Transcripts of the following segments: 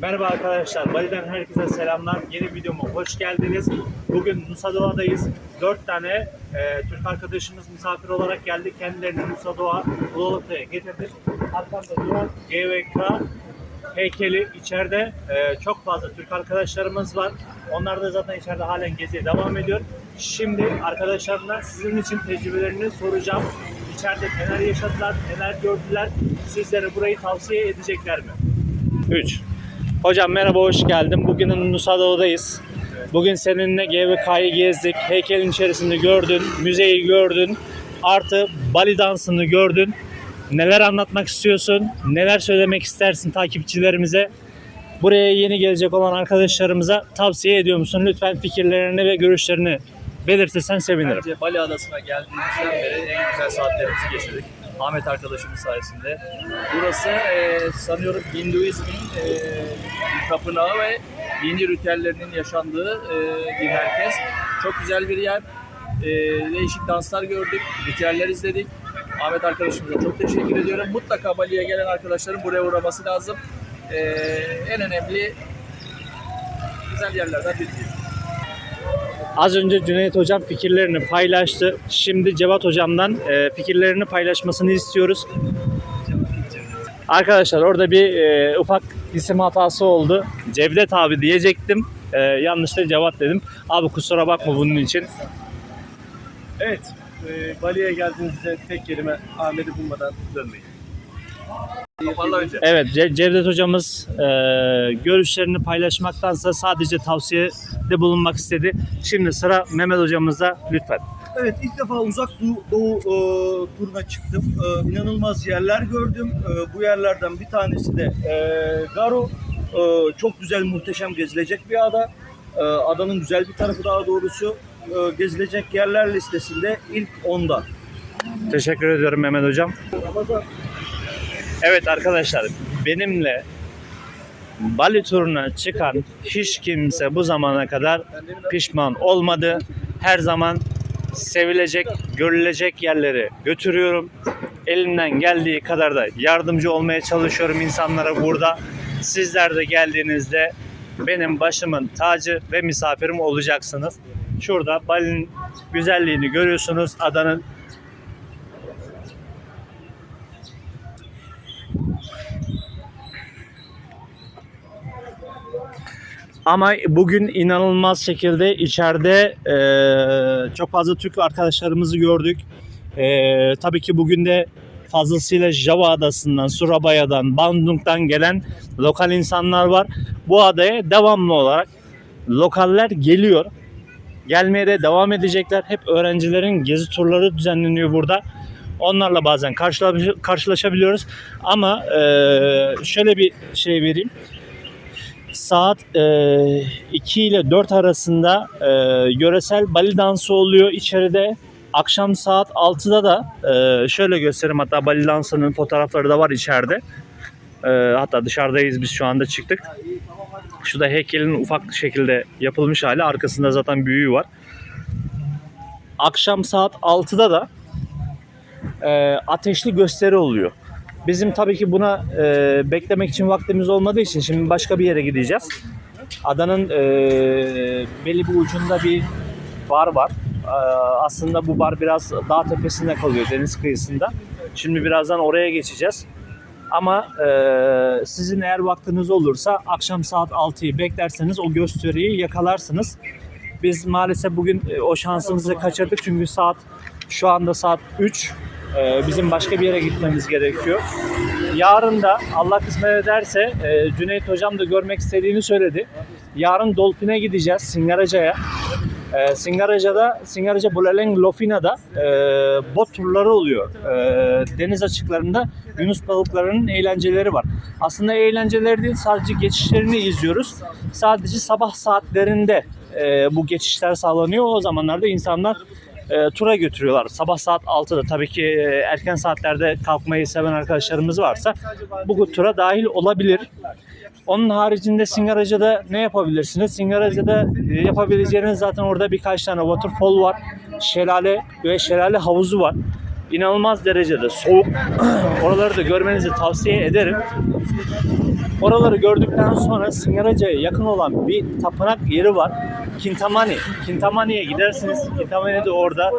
Merhaba arkadaşlar, Bali'den herkese selamlar. Yeni videoma hoş geldiniz. Bugün Nusa Doğa'dayız. 4 tane e, Türk arkadaşımız misafir olarak geldi. Kendilerini Nusa Doğa Uluolata'ya getirdik. Arkamda duran GVK heykeli içeride e, çok fazla Türk arkadaşlarımız var. Onlar da zaten içeride halen geziye devam ediyor. Şimdi arkadaşlarımla sizin için tecrübelerini soracağım. İçeride neler yaşadılar, neler gördüler, sizlere burayı tavsiye edecekler mi? 3. Hocam merhaba, hoş geldin. Bugün Nusa Doğu'dayız. Bugün seninle GVK'yı gezdik. Heykelin içerisinde gördün, müzeyi gördün. Artı Bali dansını gördün. Neler anlatmak istiyorsun? Neler söylemek istersin takipçilerimize? Buraya yeni gelecek olan arkadaşlarımıza tavsiye ediyor musun? Lütfen fikirlerini ve görüşlerini belirtirsen sevinirim. Bence Bali Adası'na geldiğimizden beri en güzel saatlerimizi geçirdik. Ahmet arkadaşımız sayesinde. Burası e, sanıyorum Hinduizmin e, tapınağı ve dini ritüellerinin yaşandığı e, bir merkez. Çok güzel bir yer. E, değişik danslar gördük, ritüeller izledik. Ahmet arkadaşımıza çok teşekkür ediyorum. Mutlaka Bali'ye gelen arkadaşların buraya uğraması lazım. E, en önemli güzel yerlerden biri. Az önce Cüneyt Hocam fikirlerini paylaştı. Şimdi Cevat Hocam'dan e, fikirlerini paylaşmasını istiyoruz. Arkadaşlar orada bir e, ufak isim hatası oldu. Cevdet abi diyecektim. E, yanlışlıkla Cevat dedim. Abi kusura bakma bunun için. Evet, e, Bali'ye geldiğinizde tek kelime Ahmet'i bulmadan dönmeyin. Evet Ce- Cevdet hocamız e, görüşlerini paylaşmaktansa sadece tavsiyede bulunmak istedi. Şimdi sıra Mehmet hocamızda lütfen. Evet, ilk defa uzak doğu, doğu e, turuna çıktım. E, inanılmaz yerler gördüm. E, bu yerlerden bir tanesi de e, Garo. E, çok güzel, muhteşem gezilecek bir ada. E, adanın güzel bir tarafı daha doğrusu. E, gezilecek yerler listesinde ilk 10'da. Teşekkür ediyorum Mehmet hocam. Evet arkadaşlar benimle Bali turuna çıkan hiç kimse bu zamana kadar pişman olmadı. Her zaman sevilecek, görülecek yerleri götürüyorum. Elimden geldiği kadar da yardımcı olmaya çalışıyorum insanlara burada. Sizler de geldiğinizde benim başımın tacı ve misafirim olacaksınız. Şurada Bali'nin güzelliğini görüyorsunuz. Adanın Ama bugün inanılmaz şekilde içeride eee, çok fazla Türk arkadaşlarımızı gördük. Eee, tabii ki bugün de fazlasıyla Java adasından, Surabaya'dan, Bandung'dan gelen lokal insanlar var. Bu adaya devamlı olarak lokaller geliyor. Gelmeye de devam edecekler. Hep öğrencilerin gezi turları düzenleniyor burada. Onlarla bazen karşılaş- karşılaşabiliyoruz. Ama eee, şöyle bir şey vereyim saat e, 2 ile 4 arasında e, yöresel Bali dansı oluyor içeride. Akşam saat 6'da da e, şöyle göstereyim hatta Bali dansının fotoğrafları da var içeride. E, hatta dışarıdayız biz şu anda çıktık. Şu da heykelin ufak şekilde yapılmış hali. Arkasında zaten büyüğü var. Akşam saat 6'da da e, ateşli gösteri oluyor. Bizim tabii ki buna e, beklemek için vaktimiz olmadığı için şimdi başka bir yere gideceğiz. Adanın e, belli bir ucunda bir bar var. E, aslında bu bar biraz dağ tepesinde kalıyor deniz kıyısında. Şimdi birazdan oraya geçeceğiz. Ama e, sizin eğer vaktiniz olursa akşam saat 6'yı beklerseniz o gösteriyi yakalarsınız. Biz maalesef bugün e, o şansımızı kaçırdık çünkü saat şu anda saat 3. E, bizim başka bir yere gitmemiz gerekiyor. Yarın da Allah kısmet ederse e, Cüneyt Hocam da görmek istediğini söyledi. Yarın Dolphin'e gideceğiz Singaraca'ya. E, Singaraca'da, Singaraca Bulaleng Lofina'da e, bot turları oluyor. E, deniz açıklarında Yunus balıklarının eğlenceleri var. Aslında eğlenceleri değil sadece geçişlerini izliyoruz. Sadece sabah saatlerinde e, bu geçişler sağlanıyor. O zamanlarda insanlar e, tura götürüyorlar. Sabah saat 6'da tabii ki e, erken saatlerde kalkmayı seven arkadaşlarımız varsa bu tura dahil olabilir. Onun haricinde Singaraca'da ne yapabilirsiniz? Singaraca'da e, yapabileceğiniz zaten orada birkaç tane waterfall var. Şelale ve şelale havuzu var. İnanılmaz derecede soğuk. Oraları da görmenizi tavsiye ederim. Oraları gördükten sonra Singaraca'ya yakın olan bir tapınak yeri var. Kintamani. Kintamani'ye gidersiniz. Kintamani de orada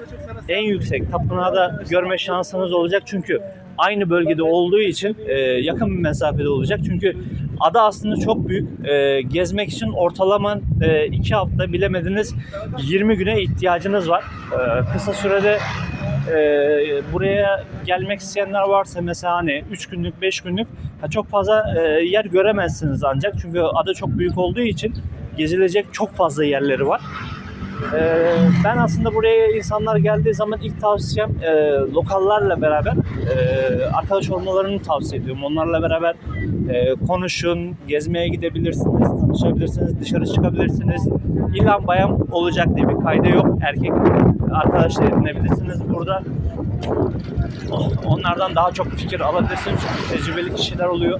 en yüksek tapınağı da görme şansınız olacak. Çünkü aynı bölgede olduğu için e, yakın bir mesafede olacak. Çünkü ada aslında çok büyük. E, gezmek için ortalama 2 hafta bilemediniz 20 güne ihtiyacınız var. E, kısa sürede e, buraya gelmek isteyenler varsa mesela hani 3 günlük 5 günlük ha, çok fazla e, yer göremezsiniz ancak çünkü ada çok büyük olduğu için gezilecek çok fazla yerleri var. E, ben aslında buraya insanlar geldiği zaman ilk tavsiyem e, lokallarla beraber e, arkadaş olmalarını tavsiye ediyorum. Onlarla beraber e, konuşun, gezmeye gidebilirsiniz, tanışabilirsiniz, dışarı çıkabilirsiniz. İlla bayan olacak diye bir kayda yok. Erkek arkadaşlar edinebilirsiniz burada. Onlardan daha çok fikir alabilirsiniz çünkü tecrübeli kişiler oluyor.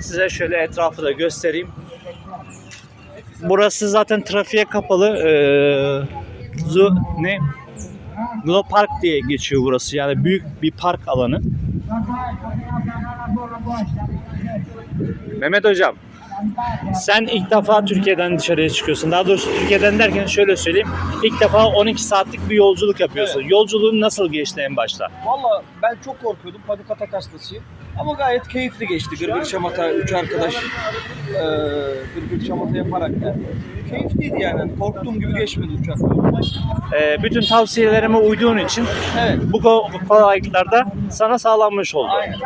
Size şöyle etrafı da göstereyim. Burası zaten trafiğe kapalı. Ee, Zu ne? Glo Park diye geçiyor burası. Yani büyük bir park alanı. Mehmet hocam, sen ilk defa Türkiye'den dışarıya çıkıyorsun. Daha doğrusu Türkiye'den derken şöyle söyleyeyim. İlk defa 12 saatlik bir yolculuk yapıyorsun. Yolculuğun nasıl geçti en başta? Valla ben çok korkuyordum. Panik atak hastasıyım. Ama gayet keyifli geçti. Gırgır şamata, üç arkadaş e, gırgır şamata yaparak yani. Keyifliydi yani. Korktuğum gibi geçmedi uçak. Ee, bütün tavsiyelerime uyduğun için Evet. bu ko- kolaylıklar da sana sağlanmış oldu. Aynen.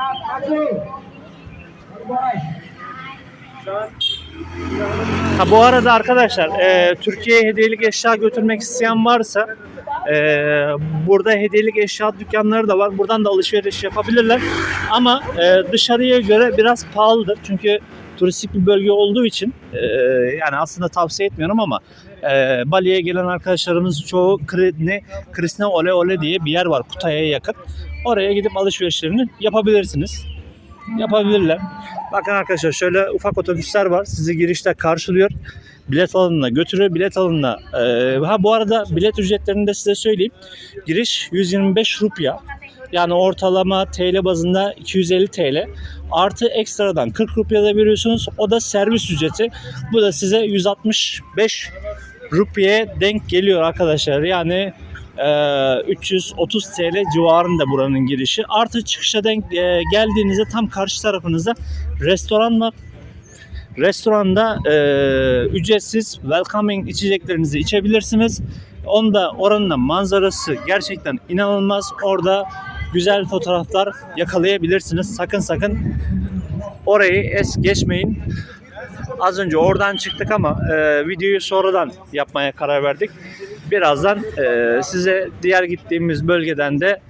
Ha bu arada arkadaşlar e, Türkiye'ye hediyelik eşya götürmek isteyen varsa e, burada hediyelik eşya dükkanları da var. Buradan da alışveriş yapabilirler. Ama e, dışarıya göre biraz pahalıdır. Çünkü turistik bir bölge olduğu için e, yani aslında tavsiye etmiyorum ama e, Bali'ye gelen arkadaşlarımız çoğu Kri, ne Krisna Ole Ole diye bir yer var Kutay'a yakın. Oraya gidip alışverişlerini yapabilirsiniz. Yapabilirler. Bakın arkadaşlar şöyle ufak otobüsler var. Sizi girişte karşılıyor. Bilet alanına götürüyor. Bilet alanına e, ha bu arada bilet ücretlerini de size söyleyeyim. Giriş 125 rupya. Yani ortalama TL bazında 250 TL. Artı ekstradan 40 rupya da veriyorsunuz. O da servis ücreti. Bu da size 165 rupiyeye denk geliyor arkadaşlar. Yani e, 330 TL civarında buranın girişi. Artı çıkışa denk e, geldiğinizde tam karşı tarafınızda restoran var. Restoranda e, ücretsiz welcoming içeceklerinizi içebilirsiniz. Onda oranın da manzarası gerçekten inanılmaz. Orada güzel fotoğraflar yakalayabilirsiniz. Sakın sakın orayı es geçmeyin. Az önce oradan çıktık ama e, videoyu sonradan yapmaya karar verdik. Birazdan e, size diğer gittiğimiz bölgeden de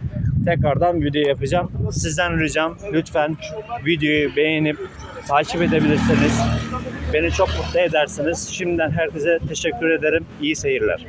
tekrardan video yapacağım. Sizden ricam lütfen videoyu beğenip takip edebilirsiniz. Beni çok mutlu edersiniz. Şimdiden herkese teşekkür ederim. İyi seyirler.